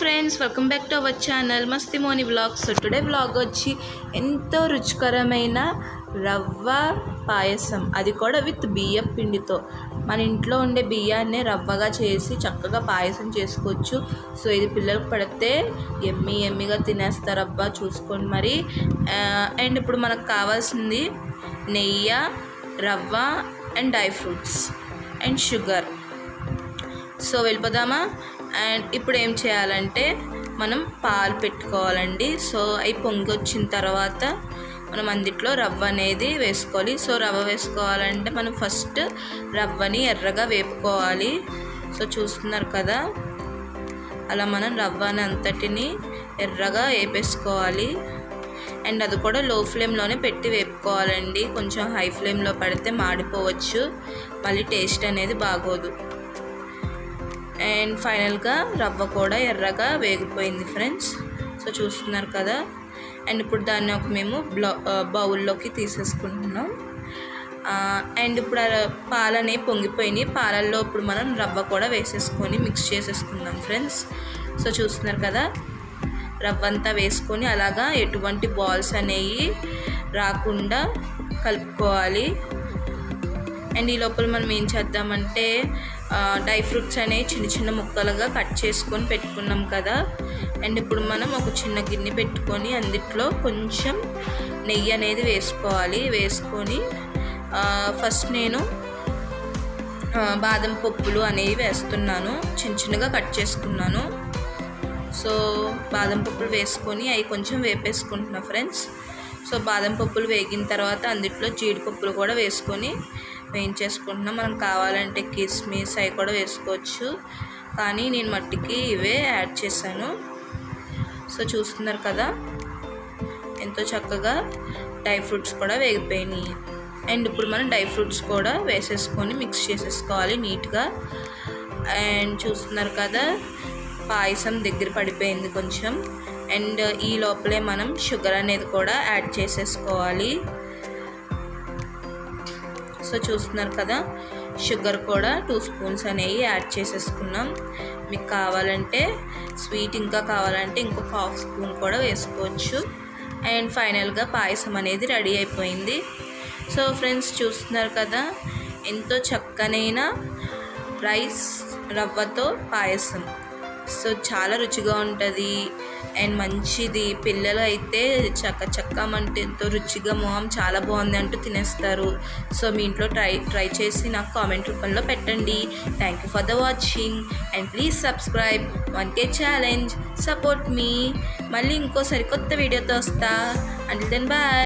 Friends welcome back to our channel Masti Moni vlogs today vlog వచ్చి ఎంతో రుచికరమైన రవ్వ పాయసం. అది కూడా విత్ బియ్యం పిండితో. మన ఇంట్లో ఉండే బియ్యాన్ని రవ్వగా చేసి చక్కగా పాయసం చేసుకోవచ్చు. సో ఇది పిల్లలకు పడితే ఎమ్మి ఎమ్మిగా తినేస్తారు. అబ్బా చూసుకోండి మరి. అండ్ ఇప్పుడు మనకు కావాల్సింది నెయ్యి రవ్వ and dry fruits and sugar. So వెళ్ళిపోదామా? అండ్ ఇప్పుడు ఏం చేయాలంటే మనం పాలు పెట్టుకోవాలండి. సో అవి పొంగి వచ్చిన తర్వాత మనం అందుట్లో రవ్వ అనేది వేసుకోవాలి. సో రవ్వ వేసుకోవాలంటే మనం ఫస్ట్ రవ్వని ఎర్రగా వేపుకోవాలి. సో చూస్తున్నారు కదా? అలా మనం రవ్వని అంతటిని ఎర్రగా వేపేసుకోవాలి. అండ్ అది కూడా లో ఫ్లేమ్లోనే పెట్టి వేపుకోవాలండి. కొంచెం హై ఫ్లేమ్లో పడితే మాడిపోవచ్చు. మళ్ళీ టేస్ట్ అనేది బాగోదు. అండ్ ఫైనల్గా రవ్వ కూడా ఎర్రగా వేగిపోయింది ఫ్రెండ్స్. సో చూస్తున్నారు కదా. అండ్ ఇప్పుడు దాన్ని ఒక మేము బ్లౌ బౌల్లోకి తీసేసుకుంటున్నాం. అండ్ ఇప్పుడు పాలనే పొంగిపోయినాయి. పాలల్లో ఇప్పుడు మనం రవ్వ కూడా వేసేసుకొని మిక్స్ చేసేసుకుందాం ఫ్రెండ్స్. సో చూస్తున్నారు కదా. రవ్వ అంతా వేసుకొని అలాగా ఎటువంటి బాల్స్ అనేవి రాకుండా కలుపుకోవాలి. అండ్ ఈ లోపల మనం ఏం చేద్దామంటే డ్రై ఫ్రూట్స్ అనేవి చిన్న చిన్న ముక్కలుగా కట్ చేసుకొని పెట్టుకున్నాం కదా. అండ్ ఇప్పుడు మనం ఒక చిన్న గిన్నె పెట్టుకొని అందుట్లో కొంచెం నెయ్యి అనేది వేసుకోవాలి. వేసుకొని ఫస్ట్ నేను బాదం పప్పులు అనేవి వేస్తున్నాను. చిన్న చిన్నగా కట్ చేసుకున్నాను. సో బాదం పప్పులు వేసుకొని అవి కొంచెం వేపేసుకుంటున్నా ఫ్రెండ్స్. సో బాదం పప్పులు వేగిన తర్వాత అందుట్లో జీడిపప్పులు కూడా వేసుకొని వేయించేసుకుంటున్నాం. మనం కావాలంటే కిస్మిస్ అవి కూడా వేసుకోవచ్చు. కానీ నేను మట్టికి ఇవే యాడ్ చేశాను. సో చూస్తున్నారు కదా ఎంతో చక్కగా డ్రై ఫ్రూట్స్ కూడా వేగిపోయినాయి. అండ్ ఇప్పుడు మనం డ్రై ఫ్రూట్స్ కూడా వేసేసుకొని మిక్స్ చేసేసుకోవాలి నీట్గా. అండ్ చూస్తున్నారు కదా పాయసం దగ్గర పడిపోయింది కొంచెం. అండ్ ఈ లోపలే మనం షుగర్ అనేది కూడా యాడ్ చేసేసుకోవాలి. సో చూస్తున్నారు కదా షుగర్ కూడా టూ స్పూన్స్ అనేవి యాడ్ చేసేసుకున్నాం. మీకు కావాలంటే స్వీట్ ఇంకా కావాలంటే ఇంకొక హాఫ్ స్పూన్ కూడా వేసుకోవచ్చు. అండ్ ఫైనల్గా పాయసం అనేది రెడీ అయిపోయింది. సో ఫ్రెండ్స్ చూస్తున్నారు కదా ఎంతో చక్కనైన రైస్ రవ్వతో పాయసం. సో చాలా రుచిగా ఉంటుంది. అండ్ మంచిది. పిల్లలు అయితే చక్క చక్కమంటే ఎంతో రుచిగా మొహం చాలా బాగుంది అంటూ తినేస్తారు. సో మీ ఇంట్లో ట్రై ట్రై చేసి నాకు కామెంట్ రూపంలో పెట్టండి. Thank you for the watching and please subscribe one K challenge support మీ మళ్ళీ ఇంకో సరికొత్త వీడియోతో వస్తా. And then bye